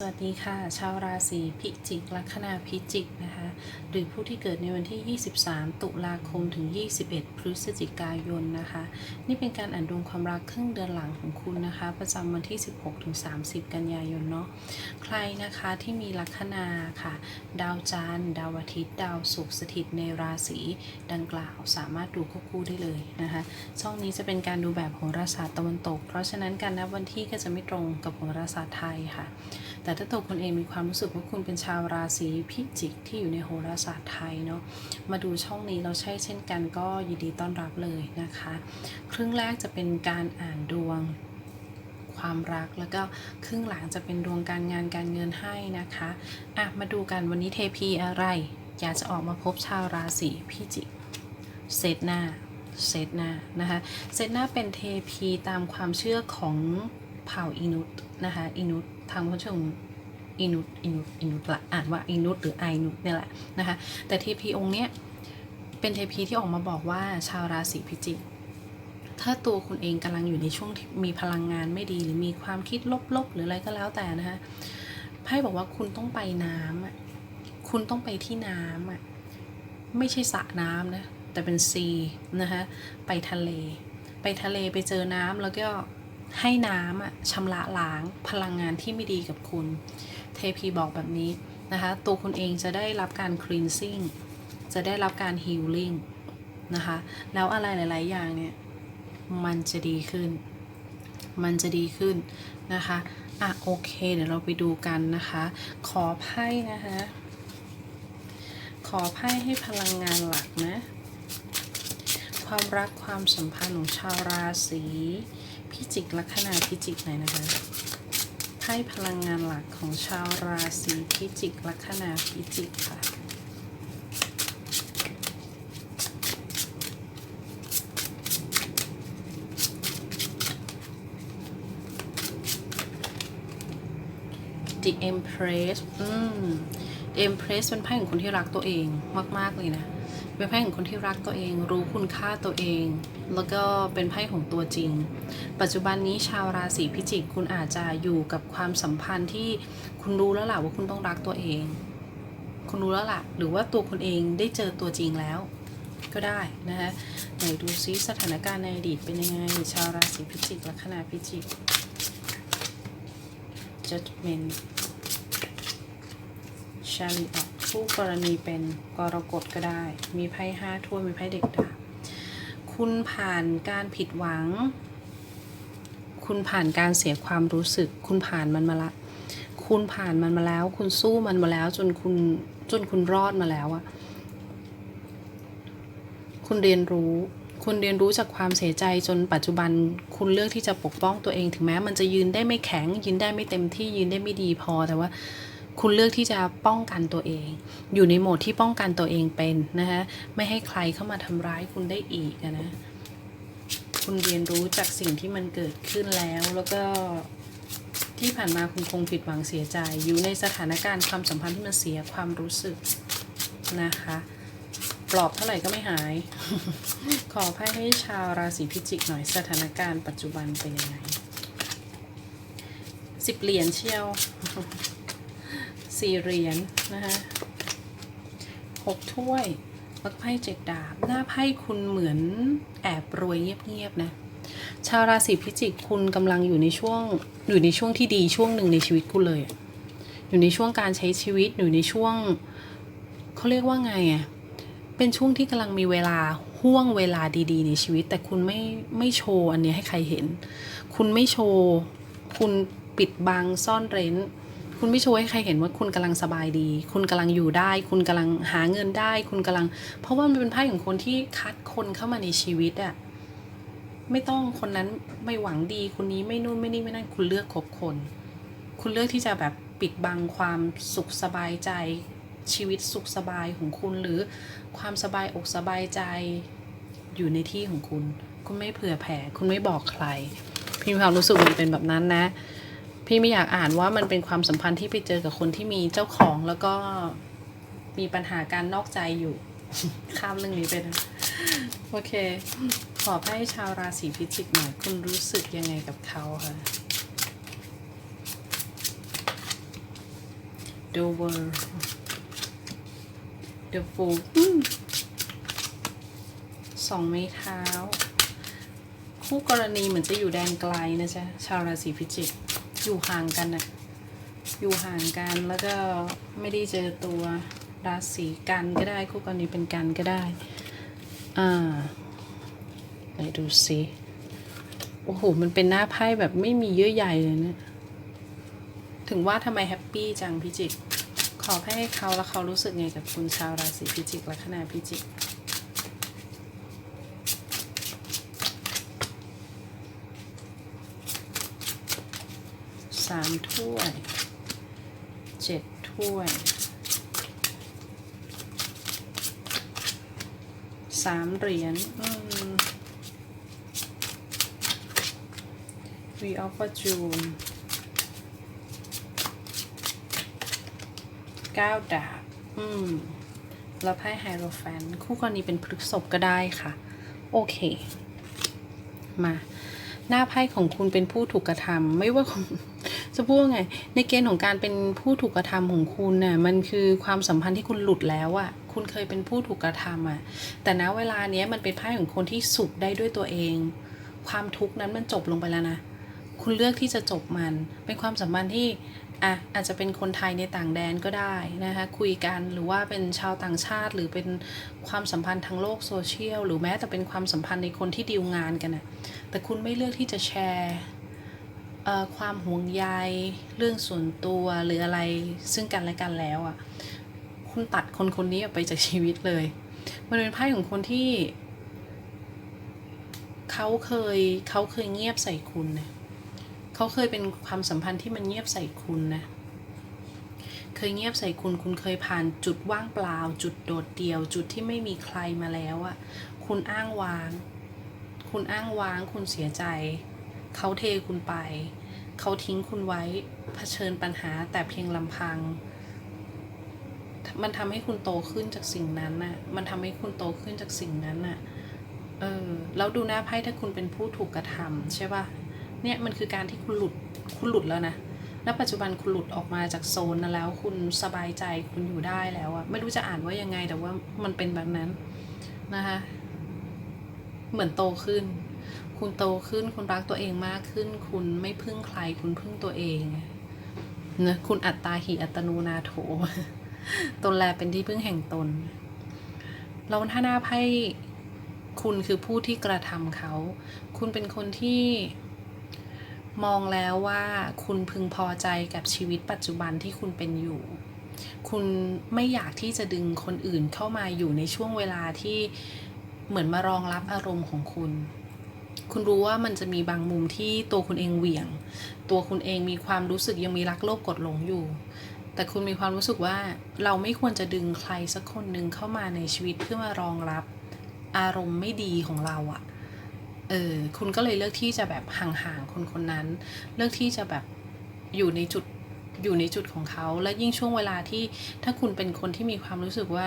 สวัสดีค่ะ ชาวราศีพิจิก ลัคนาพิจิกนะคะ หรือผู้ที่เกิดในวันที่ 23 ตุลาคมถึง 21 พฤศจิกายนนะคะ นี่เป็นการอ่านดวงความรักครึ่งเดือนหลังของคุณนะคะ ประจำวันที่ 16ถึง30 กันยายนเนาะใครนะคะที่มีลัคนาค่ะ ดาวจันทร์ดาวอาทิตย์ ดาวศุกร์สถิตในราศีดังกล่าวสามารถดูควบคู่ได้เลยนะคะช่องนี้จะเป็นการดูแบบโหราศาสตร์ตะวันตก เพราะฉะนั้นการนับวันที่ก็จะไม่ตรงกับโหราศาสตร์ไทยค่ะ แต่ถ้าตัวคุณเองมีความรู้สึกว่าคุณเป็นชาวราศีพิจิกที่อยู่ในโหราศาสตร์ไทยเนาะมาดูช่องนี้เราใช่เช่นกันก็ยินดีต้อนรับเลยนะคะ ครึ่งแรกจะเป็นการอ่านดวงความรักแล้วก็ครึ่งหลังจะเป็นดวงการงานการเงินให้นะคะอะมาดูกันวันนี้เทพีอะไร อยากจะออกมาพบชาวราศีพิจิกเซตหน้าเซตหน้านะคะเซตหน้าเป็นเทพีตามความเชื่อของเผ่าอินุตนะคะอินุต ทางผู้ชมอินุตอินุตอินุตละอ่านว่าอินุตหรือไอนุตเนี่ยแหละนะคะ แต่เทพีองค์เนี้ยเป็นเทพีที่ออกมาบอกว่าชาวราศีพิจิก ถ้าตัวคุณเองกำลังอยู่ในช่วงที่มีพลังงานไม่ดีหรือมีความคิดลบๆ หรืออะไรก็แล้วแต่นะคะไพ่บอกว่าคุณต้องไปน้ำอะคุณต้องไปที่น้ำอะไม่ใช่สระน้ำนะแต่เป็นซีนะคะไปทะเล ไปทะเลไปเจอน้ำแล้วก็ ให้น้ำอะชำระล้างพลังงานที่ไม่ดีกับคุณ เทพีบอกแบบนี้นะคะ ตัวคุณเองจะได้รับการ cleansing จะได้รับการ healing นะคะ แล้วอะไรหลาย ๆ อย่างเนี่ย มันจะดีขึ้น มันจะดีขึ้นนะคะ อะ โอเค เดี๋ยวเราไปดูกันนะคะ ขอไพ่นะคะ ขอไพ่ให้พลังงานหลักนะ ความรักความสัมพันธ์ของชาวราศี พิจิกลัคนาพิจิกหน่อยนะคะไพ่พลังงานหลักของชาวราศีพิจิกลัคนาพิจิกค่ะ The Empress อืม The Empress เป็นไพ่ของคนที่รักตัวเองมาก ๆ เลยนะ เป็นไพ่ของคนที่รักตัวเอง รู้คุณค่าตัวเอง แล้วก็เป็นไพ่ของตัวจริง ปัจจุบันนี้ชาวราศีพิจิกคุณอาจจะอยู่กับความสัมพันธ์ที่คุณรู้แล้วล่ะว่าคุณต้องรักตัวเอง คุณรู้แล้วล่ะ หรือว่าตัวคุณเองได้เจอตัวจริงแล้ว ก็ได้นะคะไหนดูซิสถานการณ์ในอดีตเป็นยังไง ชาวราศีพิจิกลัคนาพิจิก judgment ชาลีออกคู่กรณีเป็นกรกฎก็ได้ มีไพ่ห้าถ้วยมีไพ่เด็กดาบคุณผ่านการผิดหวัง คุณผ่านการเสียความรู้สึก คุณผ่านมันมาละ คุณผ่านมันมาแล้ว คุณสู้มันมาแล้ว จนคุณจนคุณรอดมาแล้วอะคุณเรียนรู้ คุณเรียนรู้จากความเสียใจจนปัจจุบัน คุณเลือกที่จะปกป้องตัวเอง ถึงแม้มันจะยืนได้ไม่แข็ง ยืนได้ไม่เต็มที่ ยืนได้ไม่ดีพอ แต่ว่าคุณเลือกที่จะป้องกันตัวเอง อยู่ในโหมดที่ป้องกันตัวเองเป็นนะคะไม่ให้ใครเข้ามาทำร้ายคุณได้อีกอะนะ คุณเรียนรู้จากสิ่งที่มันเกิดขึ้นแล้ว แล้วก็ที่ผ่านมาคุณคงผิดหวังเสียใจ อยู่ในสถานการณ์ความสัมพันธ์ที่มันเสียความรู้สึกนะคะ ปลอบเท่าไหร่ก็ไม่หาย ขอไพ่ให้ชาวราศีพิจิกหน่อยสถานการณ์ปัจจุบันเป็นยังไงสิบเหรียญเชียวสี่เหรียญนะคะหกถ้วย กไพ่เจ็ดดาบ หน้าไพ่คุณเหมือนแอบรวยเงียบๆนะ ชาวราศีพิจิกคุณกำลังอยู่ในช่วงอยู่ในช่วงที่ดีช่วงหนึ่งในชีวิตคุณเลย อยู่ในช่วงการใช้ชีวิตอยู่ในช่วงเขาเรียกว่าไงอะเป็นช่วงที่กำลังมีเวลาห่วงเวลาดีๆ ในชีวิต แต่คุณไม่ไม่โชว์อันนี้ให้ใครเห็น คุณไม่โชว์ คุณปิดบังซ่อนเร้น คุณไม่โชว์ให้ใครเห็นว่าคุณกำลังสบายดี คุณกำลังอยู่ได้ คุณกำลังหาเงินได้ คุณกำลัง เพราะว่ามันเป็นไพ่ของคนที่คัดคนเข้ามาในชีวิตอะไม่ต้องคนนั้นไม่หวังดีคนนี้ไม่นู่นไม่นี่ไม่นั่นคุณเลือกคบคน คุณเลือกที่จะแบบปิดบังความสุขสบายใจชีวิตสุขสบายของคุณหรือความสบายอกสบายใจอยู่ในที่ของคุณ คุณไม่เผื่อแผ่ คุณไม่บอกใครพี่มีความรู้สึกมันเป็นแบบนั้นนะ พี่ไม่อยากอ่านว่ามันเป็นความสัมพันธ์ที่ไปเจอกับคนที่มีเจ้าของแล้วก็มีปัญหาการนอกใจอยู่ ข้ามเรื่องนี้ไปนะ โอเค ขอให้ชาวราศีพิจิกหน่อยคุณรู้สึกยังไงกับเขาคะ The World The Fool สองไม้เท้า คู่กรณีเหมือนจะอยู่แดนไกลนะจ๊ะ ชาวราศีพิจิก อยู่ห่างกันน่ะอยู่ห่างกันแล้วก็ไม่ได้เจอตัวราศีกันก็ได้คู่กรณีเป็นกันก็ได้ อ่าไหนดูสิโอ้โห มันเป็นหน้าไพ่แบบไม่มีเยื่อใยเลยเนะถึงว่าทำไมแฮปปี้จังพิจิก ขอให้เขาแล้วเขารู้สึกไงกับคุณชาวราศีพิจิกและขณะพิจิก สามถ้วยเจ็ดถ้วยสามเหรียญ We of Fortune เก้าดาบ อืม แล้วไพ่ไฮโรแฟน คู่กรณีเป็นพฤกษบก็ได้ค่ะ โอเค มา หน้าไพ่ของคุณเป็นผู้ถูกกระทำไม่ว่าคุณ จะพูดไง ในเกณฑ์ของการเป็นผู้ถูกกระทำของคุณน่ะมันคือความสัมพันธ์ที่คุณหลุดแล้วอะคุณเคยเป็นผู้ถูกกระทำอะแต่ณเวลาเนี้ยมันเป็นไพ่ของคนที่สุขได้ด้วยตัวเอง ความทุกข์นั้นมันจบลงไปแล้วนะคุณเลือกที่จะจบมัน เป็นความสัมพันธ์ที่อะอาจจะเป็นคนไทยในต่างแดนก็ได้นะคะคุยกันหรือว่าเป็นชาวต่างชาติ หรือเป็นความสัมพันธ์ทางโลกโซเชียล หรือแม้แต่เป็นความสัมพันธ์ในคนที่ดีลงานกันนะแต่คุณไม่เลือกที่จะแชร์ ความห่วงใยเรื่องส่วนตัวหรืออะไรซึ่งกันและกันแล้วอะคุณตัดคนคนนี้ออกไปจากชีวิตเลย มันเป็นไพ่ของคนที่เขาเคยเขาเคยเงียบใส่คุณนะเขาเคยเป็นความสัมพันธ์ที่มันเงียบใส่คุณนะเคยเงียบใส่คุณ คุณเคยผ่านจุดว่างเปล่า จุดโดดเดี่ยว จุดที่ไม่มีใครมาแล้วอะคุณอ้างว้าง คุณอ้างว้าง คุณเสียใจ เขาเทคุณไป เขาทิ้งคุณไว้เผชิญปัญหาแต่เพียงลำพัง มันทำให้คุณโตขึ้นจากสิ่งนั้นน่ะ มันทำให้คุณโตขึ้นจากสิ่งนั้นน่ะ เออ แล้วดูหน้าไพ่ถ้าคุณเป็นผู้ถูกกระทำใช่ป่ะ เนี่ยมันคือการที่คุณหลุด คุณหลุดแล้วนะแล้วปัจจุบันคุณหลุดออกมาจากโซนนั้นแล้ว คุณสบายใจคุณอยู่ได้แล้วอะไม่รู้จะอ่านว่ายังไงแต่ว่ามันเป็นแบบนั้นนะคะ เหมือนโตขึ้น คุณโตขึ้นคุณรักตัวเองมากขึ้น คุณไม่พึ่งใคร คุณพึ่งตัวเองนะคุณอัตตาหิอัตโนนาโถ ตนแลเป็นที่พึ่งแห่งตนเราถ้าหน้าไพ่คุณคือผู้ที่กระทำเขา คุณเป็นคนที่มองแล้วว่าคุณพึงพอใจกับชีวิตปัจจุบันที่คุณเป็นอยู่ คุณไม่อยากที่จะดึงคนอื่นเข้ามาอยู่ในช่วงเวลาที่เหมือนมารองรับอารมณ์ของคุณ คุณรู้ว่ามันจะมีบางมุมที่ตัวคุณเองเหวี่ยง ตัวคุณเองมีความรู้สึกยังมีรักโลภกดหลงอยู่ แต่คุณมีความรู้สึกว่าเราไม่ควรจะดึงใครสักคนหนึ่งเข้ามาในชีวิตเพื่อมารองรับอารมณ์ไม่ดีของเราอะเออ คุณก็เลยเลือกที่จะแบบห่างๆคนคนนั้น เลือกที่จะแบบอยู่ในจุดอยู่ในจุดของเขา และยิ่งช่วงเวลาที่ถ้าคุณเป็นคนที่มีความรู้สึกว่า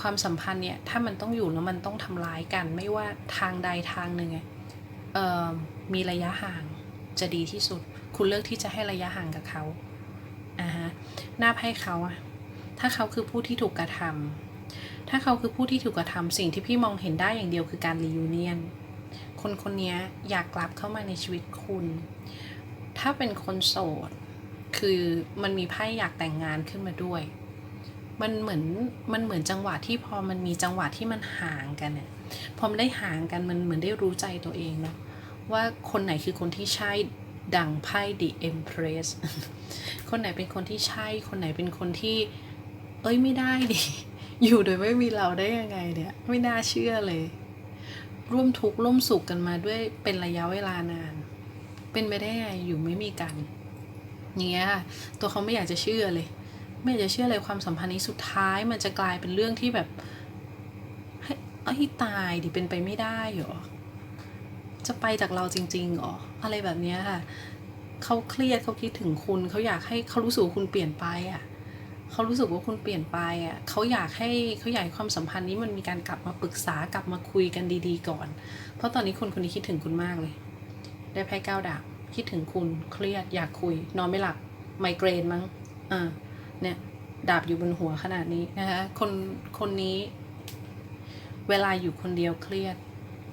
ความสัมพันธ์เนี่ย ถ้ามันต้องอยู่แล้วมันต้องทำร้ายกัน ไม่ว่าทางใดทางหนึ่งไง มีระยะห่างจะดีที่สุด คุณเลือกที่จะให้ระยะห่างกับเขาอ่าฮะหน้าไพ่เขาอะถ้าเขาคือผู้ที่ถูกกระทำถ้าเขาคือผู้ที่ถูกกระทำสิ่งที่พี่มองเห็นได้อย่างเดียวคือการรียูเนียนคนคนนี้อยากกลับเข้ามาในชีวิตคุณ ถ้าเป็นคนโสด คือมันมีไพ่อยากแต่งงานขึ้นมาด้วย มันเหมือนมันเหมือนจังหวะที่พอมันมีจังหวะที่มันห่างกันเนี่ยพอมันได้ห่างกันมันเหมือนได้รู้ใจตัวเองเนาะ ว่าคนไหนคือคนที่ใช่ดังไพ่ The Empress คนไหนเป็นคนที่ใช่ คนไหนเป็นคนที่ เอ้ยไม่ได้ดิ อยู่โดยไม่มีเราได้ยังไงเนี่ย ไม่น่าเชื่อเลย ร่วมทุกข์ร่วมสุขกันมาด้วยเป็นระยะเวลานาน เป็นไปได้ไงอยู่ไม่มีกันอย่างเงี้ยตัวเขาไม่อยากจะเชื่อเลย ไม่อยากจะเชื่อเลยความสัมพันธ์นี้สุดท้ายมันจะกลายเป็นเรื่องที่แบบให้เอ้ยตายดิเป็นไปไม่ได้เหรอ จะไปจากเราจริงๆเหรออะไรแบบนี้ค่ะเขาเครียดเขาคิดถึงคุณเขาอยากให้เขารู้สึกว่าคุณเปลี่ยนไปอะเขารู้สึกว่าคุณเปลี่ยนไปอะเขาอยากให้เขาอยากให้ความสัมพันธ์นี้มันมีการกลับมาปรึกษากลับมาคุยกันดีๆ ก่อน เพราะตอนนี้คนคนนี้คิดถึงคุณมากเลย ได้ไพ่ก้าวดาบคิดถึงคุณเครียดอยากคุย นอนไม่หลับไมเกรนมั้งอ่าเนี่ยดาบอยู่บนหัวขนาดนี้นะคะคนคนนี้ เวลาอยู่คนเดียวเครียด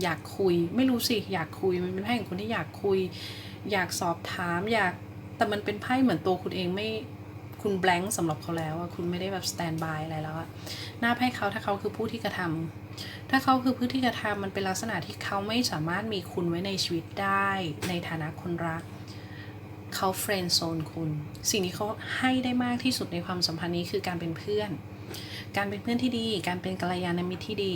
อยากคุย ไม่รู้สิอยากคุยมันเป็นไพ่ของคนที่อยากคุย อยากสอบถามอยากแต่มันเป็นไพ่เหมือนตัวคุณเองไม่คุณแบงค์สำหรับเขาแล้วอะคุณไม่ได้แบบสแตนบายอะไรแล้วอะหน้าไพ่เขาถ้าเขาคือผู้ที่กระทำถ้าเขาคือผู้ที่กระทำมันเป็นลักษณะที่เขาไม่สามารถมีคุณไว้ในชีวิตได้ในฐานะคนรักเขาเฟรนด์โซนคุณ สิ่งที่เขาให้ได้มากที่สุดในความสัมพันธ์นี้คือการเป็นเพื่อน การเป็นเพื่อนที่ดี การเป็นกัลยาณมิตรที่ดี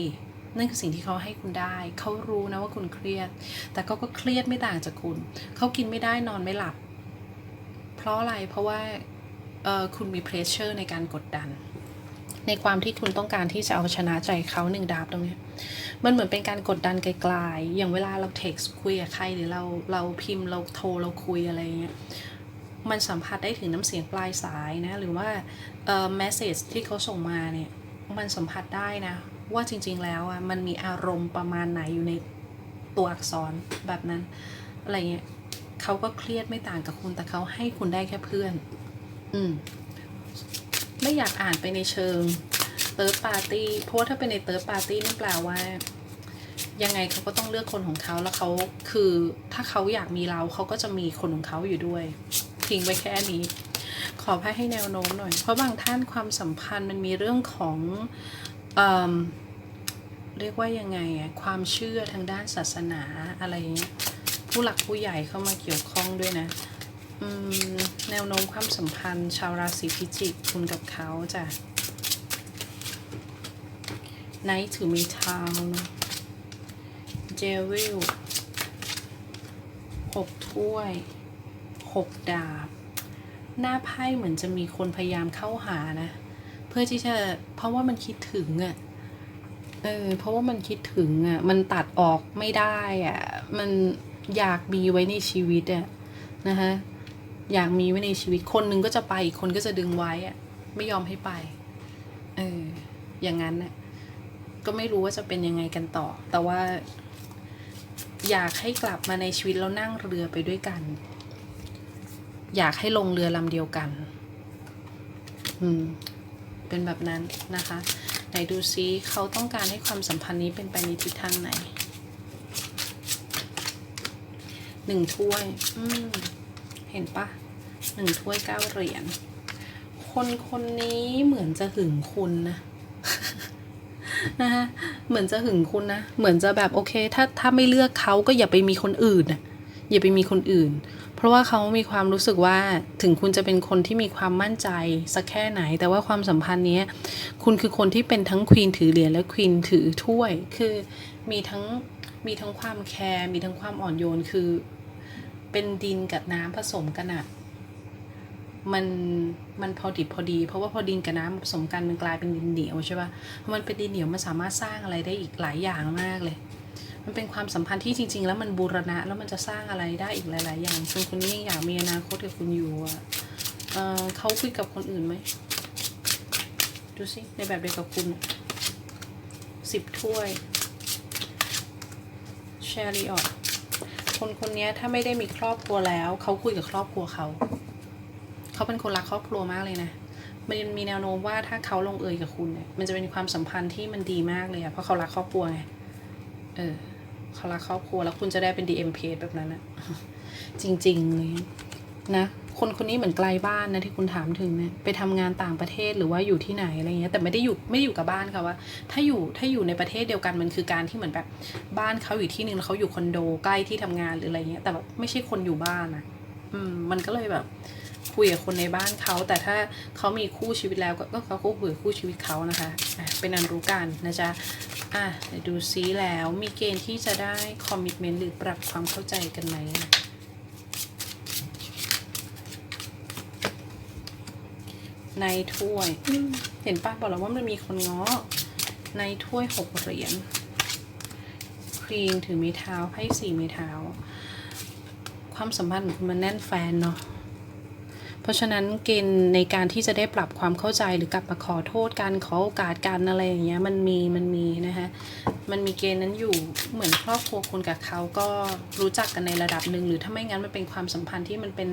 นั่นคือสิ่งที่เขาให้คุณได้ เขารู้นะว่าคุณเครียด แต่เขาก็เครียดไม่ต่างจากคุณ เขากินไม่ได้นอนไม่หลับ เพราะอะไร เพราะว่าคุณมีเพรสเชอร์ในการกดดัน ในความที่คุณต้องการที่จะเอาชนะใจเขาหนึ่งดาบตรงนี้ มันเหมือนเป็นการกดดันไกลๆ อย่างเวลาเราเท็กซ์คุยกับใครหรือเราเราพิมพ์เราโทรเราคุยอะไรเงี้ยมันสัมผัสได้ถึงน้ำเสียงปลายสายนะ หรือว่าเอ่อ message ที่เขาส่งมาเนี่ย มันสัมผัสได้นะ ว่าจริง ๆ แล้วอะมันมีอารมณ์ประมาณไหนอยู่ในตัวอักษรแบบนั้น อะไรเงี้ยเขาก็เครียดไม่ต่างกับคุณแต่เขาให้คุณได้แค่เพื่อน อืม ไม่อยากอ่านไปในเชิงเติร์ดปาร์ตี้เพราะถ้าเป็นในเติร์ดปาร์ตี้นี่นแปลว่า ยังไงเขาก็ต้องเลือกคนของเขาแล้วเขาคือถ้าเขาอยากมีเราเขาก็จะมีคนของเขาอยู่ด้วยทิ้งไว้แค่นี้ ขอให้ให้แนวโน้มหน่อย เพราะบางท่านความสัมพันธ์มันมีเรื่องของ เเรียกว่ายังไงความเชื่อทางด้านศาสนาอะไรเงี้ยผู้หลักผู้ใหญ่เข้ามาเกี่ยวข้องด้วยนะแนวโน้มความสัมพันธ์ ชาวราศีพิจิกคุณกับเขาจ้ะไนท์ถือมีเท้าเนะเจวิลหกถ้วยหกดาบ หน้าไพ่เหมือนจะมีคนพยายามเข้าหานะ พื่อที่จะ เพราะว่ามันคิดถึงอะ่ะเออเพราะว่ามันคิดถึงอะ่ะ มันตัดออกไม่ได้อะ่ะ มันอยากมีไว้ในชีวิตอะ่ะนะคะอยากมีไว้ในชีวิตคนหนึ่งก็จะไปอีกคนก็จะดึงไว้อะไม่ยอมให้ไป เออ อย่างนั้นน่ะก็ไม่รู้ว่าจะเป็นยังไงกันต่อ แต่ว่า อยากให้กลับมาในชีวิตแล้วนั่งเรือไปด้วยกัน อยากให้ลงเรือลำเดียวกัน อืม เป็นแบบนั้นนะคะ ไหนดูซิเขาต้องการให้ความสัมพันธ์นี้เป็นไปในทิศทางไหนหนึ่งถ้วย อืม เห็นปะหนึ่งถ้วยเก้าเหรียญ คนคนนี้เหมือนจะหึงคุณนะนะคะเหมือนจะหึงคุณนะ เหมือนจะแบบโอเค ถ้าถ้าไม่เลือกเขาก็อย่าไปมีคนอื่นนะอย่าไปมีคนอื่น เพราะว่าเขามีความรู้สึกว่าถึงคุณจะเป็นคนที่มีความมั่นใจสักแค่ไหน แต่ว่าความสัมพันธ์นี้คุณคือคนที่เป็นทั้งควีนถือเหรียญและควีนถือถ้วย คือมีทั้งมีทั้งความแคร์มีทั้งความอ่อนโยนคือเป็นดินกับน้ำผสมกันอะมันมันพอดิบพอดี เพราะว่าพอดินกับน้ำผสมกันมันกลายเป็นดินเหนียวใช่ปะพอมันเป็นดินเหนียวมันสามารถสร้างอะไรได้อีกหลายอย่างมากเลย มันเป็นความสัมพันธ์ที่จริง ๆ แล้วมันบูรณะ แล้วมันจะสร้างอะไรได้อีกหลาย ๆ อย่างคุณคนนี้ยังอยากมีอนาคตกับคุณอยู่อะเออเขาคุยกับคนอื่นไหมดูสิในแบบเดียวกับคุณสิบถ้วยแชริออตคนคนนี้ถ้าไม่ได้มีครอบครัวแล้ว เขาคุยกับครอบครัวเขา เขาเป็นคนรักครอบครัวมากเลยนะมันมีแนวโน้มว่าถ้าเขาลงเอยกับคุณเนี่ยมันจะเป็นความสัมพันธ์ที่มันดีมากเลยอะเพราะเขารักครอบครัวไงเออ เขารักครอบครัวแล้วคุณจะได้เป็น DM p แบบนั้นอะจริง ๆ เลยนะ คนคนนี้เหมือนไกลบ้านนะที่คุณถามถึงเนี่ยไปทำงานต่างประเทศหรือว่าอยู่ที่ไหนอะไรเงี้ยแต่ไม่ได้อยู่ไม่ได้อยู่กับบ้านค่ะว่า ถ้าอยู่ถ้าอยู่ในประเทศเดียวกันมันคือการที่เหมือนแบบบ้านเขาอยู่ที่หนึ่งแล้วเขาอยู่คอนโดใกล้ที่ทำงานหรืออะไรเงี้ยแต่แบบไม่ใช่คนอยู่บ้านอะอืมมันก็เลยแบบ คุยกับคนในบ้านเขา แต่ถ้าเขามีคู่ชีวิตแล้วก็เขาก็คุยกับคู่ชีวิตเขานะคะะเป็นอันรู้กันนะจ๊ะอะดูซิแล้วมีเกณฑ์ที่จะได้คอมมิชเมนต์หรือปรับความเข้าใจกันไหมในถ้วย เห็นปะบอกแล้วว่ามันมีคนง้อ ในถ้วยหกเหรียญครีมถือไม้เท้าไพ่สี่ไม้เท้า ความสัมพันธ์ของคุณมันแน่นแฟนเนาะ เพราะฉะนั้นเกณฑ์ในการที่จะได้ปรับความเข้าใจหรือกลับมาขอโทษกันขอโอกาสกันอะไรอย่างเงี้ยมันมีมันมีนะคะมันมีเกณฑ์นั้นอยู่เหมือนครอบครัวคุณกับเขาก็รู้จักกันในระดับหนึ่งหรือถ้าไม่งั้นมันเป็นความสัมพันธ์ที่มันเป็น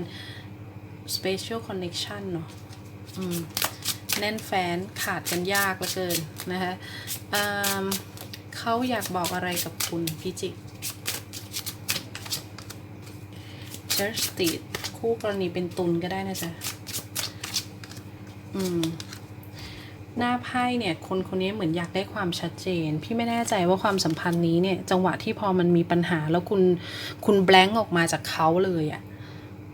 special connection เนาะอืมแน่นแฟนขาดกันยากเหลือเกินนะคะเขาอยากบอกอะไรกับคุณพิจิก Justice คู่กรณีเป็นตุลก็ได้นะจ๊ะ อืม หน้าไพ่เนี่ย คนคนนี้เหมือนอยากได้ความชัดเจน พี่ไม่แน่ใจว่าความสัมพันธ์นี้เนี่ย จังหวะที่พอมันมีปัญหาแล้วคุณคุณแบงก์ออกมาจากเขาเลยอะ่ะ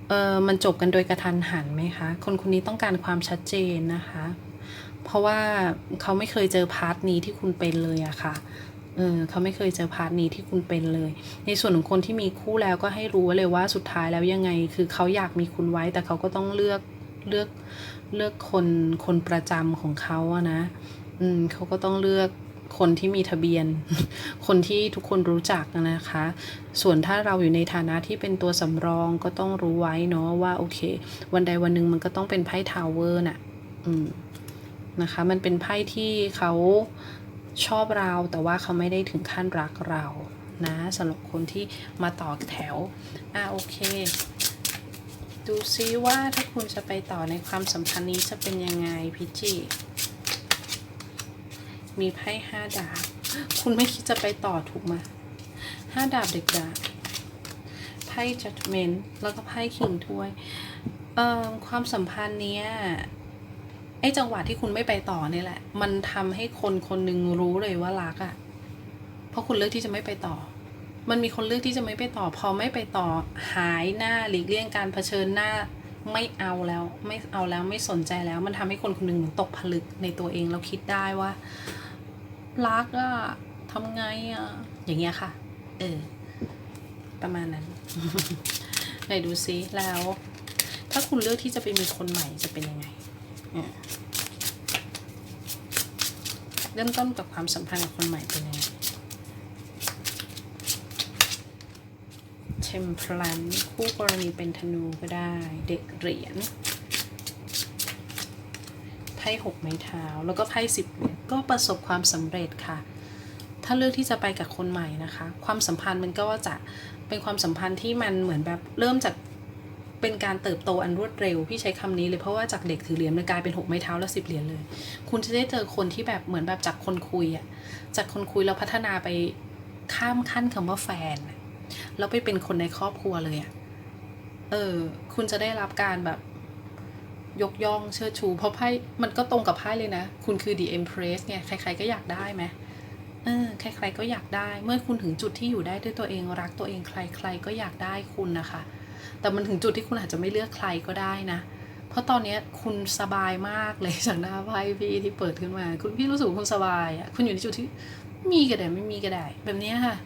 เออมันจบกันโดยกระทันหันไหมคะ คนคนนี้ต้องการความชัดเจนนะคะ เพราะว่าเขาไม่เคยเจอพาร์ทนี้ที่คุณเป็นเลยอะค่ะ ออเขาไม่เคยเจอพาร์ทนี้ที่คุณเป็นเลย ในส่วนของคนที่มีคู่แล้วก็ให้รู้ไว้เลยว่าสุดท้ายแล้วยังไง คือเขาอยากมีคุณไว้ แต่เขาก็ต้องเลือกเลือกเลือกคนคนประจำของเขาอะนะ อืมเขาก็ต้องเลือกคนที่มีทะเบียน คนที่ทุกคนรู้จักนะคะ ส่วนถ้าเราอยู่ในฐานะที่เป็นตัวสำรองก็ต้องรู้ไว้เนาะว่าโอเค วันใดวันหนึ่งมันก็ต้องเป็นไพ่ทาวเวอร์น่ะ อืมนะคะ มันเป็นไพ่ที่เขา ชอบเราแต่ว่าเขาไม่ได้ถึงขั้นรักเรานะสำหรับคนที่มาต่อแถว อะโอเค ดูซิว่าถ้าคุณจะไปต่อในความสัมพันธ์นี้จะเป็นยังไงพิจิมีไพ่ห้าดาบ คุณไม่คิดจะไปต่อถูกไหมห้าดาบเด็กดาบไพ่ judgment แล้วก็ไพ่คิงถ้วย เอ่อความสัมพันธ์เนี้ย ไอ้จังหวะที่คุณไม่ไปต่อเนี่ยแหละ มันทำให้คนคนหนึ่งรู้เลยว่ารักอะ่ะ เพราะคุณเลือกที่จะไม่ไปต่อ มันมีคนเลือกที่จะไม่ไปต่อ พอไม่ไปต่อ หายหน้าหลีกเลี่ยงการเผชิญหน้า ไม่เอาแล้ว ไม่เอาแล้วไม่สนใจแล้ว มันทำให้คนคนหนึ่งตกผลึกในตัวเองแล้วคิดได้ว่ารักอะทำไงอะ อย่างเงี้ยค่ะ เออ ประมาณนั้นไหนดูซิแล้ว ถ้าคุณเลือกที่จะไปมีคนใหม่จะเป็นยังไง เริ่มต้นกับความสัมพันธ์กับคนใหม่เป็นยังไงเทมเพลนคู่กรณีเป็นธนูก็ได้ เด็กเหรียญไพ่หกไม้เท้า แล้วก็ไพ่สิบเหรียญก็ประสบความสำเร็จค่ะ ถ้าเลือกที่จะไปกับคนใหม่นะคะ ความสัมพันธ์มันก็จะเป็นความสัมพันธ์ที่มันเหมือนแบบเริ่มจาก เป็นการเติบโตอันรวดเร็ว พี่ใช้คำนี้เลยเพราะว่าจากเด็กถือเหรียญมันกลายเป็นหกไม้เท้าแล้วสิบเหรียญเลย คุณจะได้เจอคนที่แบบเหมือนแบบจากคนคุยอะจากคนคุยแล้วพัฒนาไปข้ามขั้นคำว่าแฟนแล้วไปเป็นคนในครอบครัวเลยอะเออ คุณจะได้รับการแบบยกย่องเชิดชู เพราะไพ่มันก็ตรงกับไพ่เลยนะ คุณคือ the empress เนี่ยใครๆก็อยากได้ไหมเออใครๆก็อยากได้ เมื่อคุณถึงจุดที่อยู่ได้ด้วยตัวเองรักตัวเองใคร ๆ ก็อยากได้คุณนะคะ แต่มันถึงจุดที่คุณอาจจะไม่เลือกใครก็ได้นะ เพราะตอนนี้คุณสบายมากเลยจากหน้าไพ่พี่ที่เปิดขึ้นมา คุณพี่รู้สึกคุณสบายอะ่ะคุณอยู่ในจุดที่มีก็ได้ไม่มีก็ได้ แบบนี้ค่ะ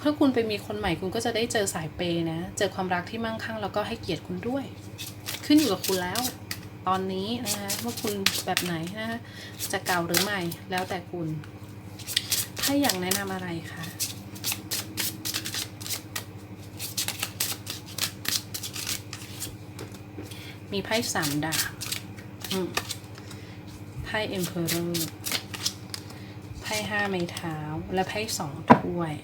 ถ้าคุณไปมีคนใหม่คุณก็จะได้เจอสายเปย์นะ เจอความรักที่มั่งคั่งแล้วก็ให้เกียรติคุณด้วย ขึ้นอยู่กับคุณแล้ว ตอนนี้นะคะว่าคุณแบบไหนนะคะจะเก่าหรือใหม่ แล้วแต่คุณ ถ้าอยากแนะนำอะไรคะ มีไพ่สามดาบไพ่เอ็มเพอเรอร์ไพ่ห้าไม้เท้า และไพ่สองถ้วย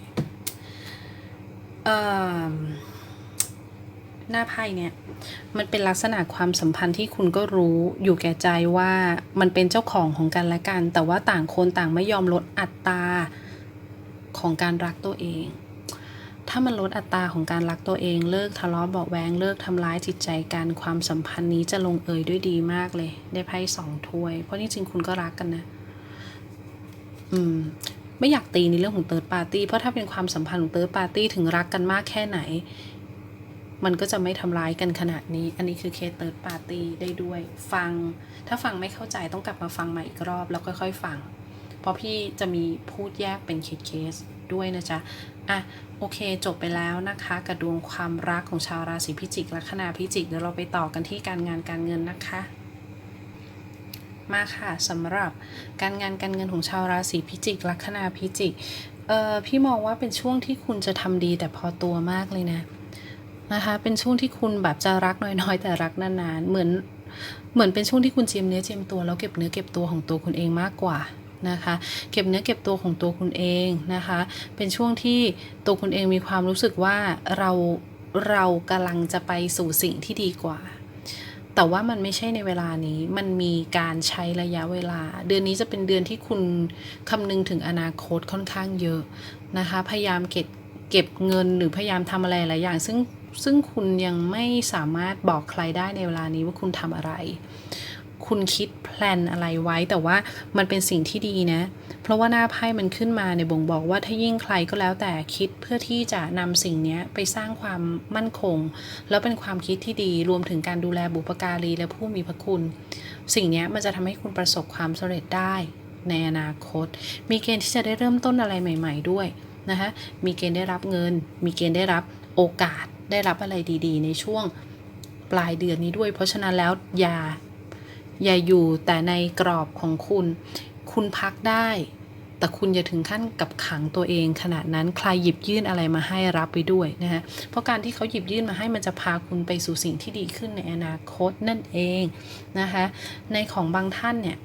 เอ่อหน้าไพ่เนี่ย มันเป็นลักษณะความสัมพันธ์ที่คุณก็รู้อยู่แก่ใจว่ามันเป็นเจ้าของของกันและกัน แต่ว่าต่างคนต่างไม่ยอมลดอัตราของการรักตัวเอง ถ้ามันลดอัตราของการรักตัวเองเลิกทะเลาะเบาแวงเลิกทำร้ายจิตใจกันความสัมพันธ์นี้จะลงเอยด้วยดีมากเลย ได้ไพ่สองถ้วย เพราะนี่จริงๆคุณก็รักกันนะ อืม ไม่อยากตีในเรื่องของเติร์ดปาร์ตี้เพราะถ้าเป็นความสัมพันธ์ของเติร์ดปาร์ตี้ถึงรักกันมากแค่ไหน มันก็จะไม่ทำร้ายกันขนาดนี้ อันนี้คือเคสเติร์ดปาร์ตี้ได้ด้วย ฟัง ถ้าฟังไม่เข้าใจต้องกลับมาฟังใหม่อีกรอบแล้วค่อย ๆ ฟัง เพราะพี่จะมีพูดแยกเป็นเคสๆ ด้วยนะจ๊ะอะโอเคจบไปแล้วนะคะกับดวงความรักของชาวราศีพิจิกลัคนาพิจิกเดี๋ยวเราไปต่อกันที่การงานการเงินนะคะมาค่ะสำหรับการงานการเงินของชาวราศีพิจิกลัคนาพิจิกเอ่อพี่มองว่าเป็นช่วงที่คุณจะทำดีแต่พอตัวมากเลยนะนะคะเป็นช่วงที่คุณแบบจะรักน้อยๆ แต่รักนานๆเหมือนเหมือนเป็นช่วงที่คุณเจียมเนื้อเจียมตัวแล้วเก็บเนื้อเก็บตัวของตัวคุณเองมากกว่า นะคะ เก็บเนื้อเก็บตัวของตัวคุณเองนะคะ เป็นช่วงที่ตัวคุณเองมีความรู้สึกว่าเราเรากำลังจะไปสู่สิ่งที่ดีกว่า แต่ว่ามันไม่ใช่ในเวลานี้ มันมีการใช้ระยะเวลา เดือนนี้จะเป็นเดือนที่คุณคำนึงถึงอนาคตค่อนข้างเยอะนะคะ พยายามเก็บเก็บเงินหรือพยายามทำอะไรหลายอย่าง ซึ่งซึ่งคุณยังไม่สามารถบอกใครได้ในเวลานี้ว่าคุณทำอะไร คุณคิดแพลนอะไรไว้ แต่ว่ามันเป็นสิ่งที่ดีนะ เพราะว่าหน้าไพ่มันขึ้นมาในบ่งบอกว่าถ้ายิ่งใครก็แล้วแต่คิดเพื่อที่จะนำสิ่งนี้ไปสร้างความมั่นคง แล้วเป็นความคิดที่ดีรวมถึงการดูแลบุปการีและผู้มีพระคุณ สิ่งนี้มันจะทำให้คุณประสบความสำเร็จได้ในอนาคต มีเกณฑ์ที่จะได้เริ่มต้นอะไรใหม่ ๆ ด้วยนะคะมีเกณฑ์ได้รับเงิน มีเกณฑ์ได้รับโอกาสได้รับอะไรดี ๆ ในช่วงปลายเดือนนี้ด้วย เพราะฉะนั้นแล้วอย่า อย่าอยู่แต่ในกรอบของคุณ คุณพักได้ แต่คุณอย่าถึงขั้นกับขังตัวเองขนาดนั้นใครหยิบยื่นอะไรมาให้รับไปด้วยนะฮะเพราะการที่เขาหยิบยื่นมาให้มันจะพาคุณไปสู่สิ่งที่ดีขึ้นในอนาคตนั่นเองนะคะในของบางท่านเนี่ย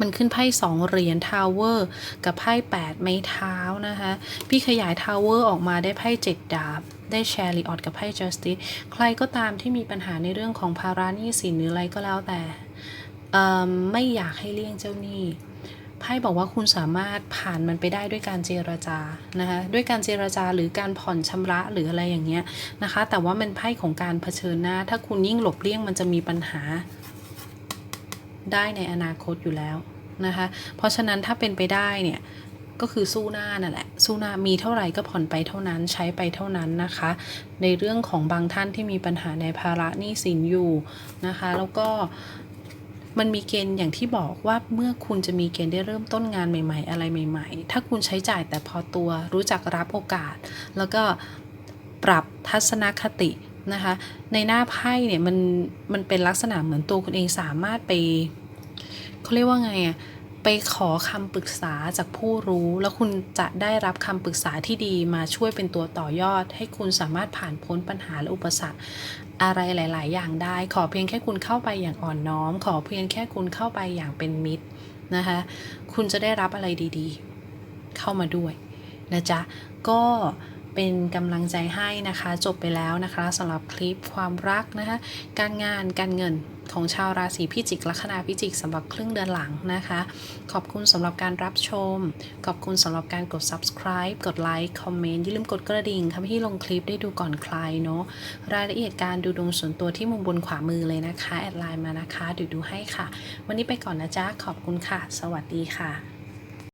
มันขึ้นไพ่สองเหรียญทาวเวอร์กับไพ่แปดไม้เท้านะคะ พี่ขยายทาวเวอร์ออกมาได้ไพ่เจ็ดดาบ ได้แชร์ลีออดกับไพ่จัสติสใครก็ตามที่มีปัญหาในเรื่องของภาระหนี้สินหรืออะไรก็แล้วแต่ ไม่อยากให้เลี่ยงเจ้าหนี้ไพ่บอกว่าคุณสามารถผ่านมันไปได้ด้วยการเจรจานะคะด้วยการเจรจาหรือการผ่อนชำระหรืออะไรอย่างเงี้ยนะคะ แต่ว่ามันไพ่ของการเผชิญหน้า ถ้าคุณยิ่งหลบเลี่ยงมันจะมีปัญหา ได้ในอนาคตอยู่แล้วนะคะ เพราะฉะนั้นถ้าเป็นไปได้เนี่ยก็คือสู้หน้านั่นแหละ สู้หน้ามีเท่าไหร่ก็ผ่อนไปเท่านั้นใช้ไปเท่านั้นนะคะ ในเรื่องของบางท่านที่มีปัญหาในภาระหนี้สินอยู่นะคะ แล้วก็ มันมีเกณฑ์อย่างที่บอกว่าเมื่อคุณจะมีเกณฑ์ได้เริ่มต้นงานใหม่ ๆ อะไรใหม่ ๆ ถ้าคุณใช้จ่ายแต่พอตัวรู้จักรับโอกาส แล้วก็ปรับทัศนคตินะคะ ในหน้าไพ่เนี่ยมันมันเป็นลักษณะเหมือนตัวคุณเองสามารถไปเขาเรียกว่าไงอะ ไปขอคำปรึกษาจากผู้รู้ แล้วคุณจะได้รับคำปรึกษาที่ดีมาช่วยเป็นตัวต่อยอด ให้คุณสามารถผ่านพ้นปัญหาและอุปสรรคอะไรหลาย ๆ อย่างได้ ขอเพียงแค่คุณเข้าไปอย่างอ่อนน้อม ขอเพียงแค่คุณเข้าไปอย่างเป็นมิตรนะคะ คุณจะได้รับอะไรดี ๆ เข้ามาด้วยนะจ๊ะก็ เป็นกำลังใจให้นะคะ จบไปแล้วนะคะสำหรับคลิปความรักนะคะ การงานการเงินของชาวราศีพิจิกลัคนาพิจิกสำหรับครึ่งเดือนหลังนะคะ ขอบคุณสำหรับการรับชม ขอบคุณสำหรับการกด subscribe กดไลค์คอมเมนต์อย่าลืมกดกระดิ่งทำให้ลงคลิปได้ดูก่อนใครเนาะรายละเอียดการดูดวงส่วนตัวที่มุมบนขวามือเลยนะคะ แอดไลน์มานะคะเดี๋ยวดูให้ค่ะ วันนี้ไปก่อนนะจ๊ะขอบคุณค่ะ สวัสดีค่ะ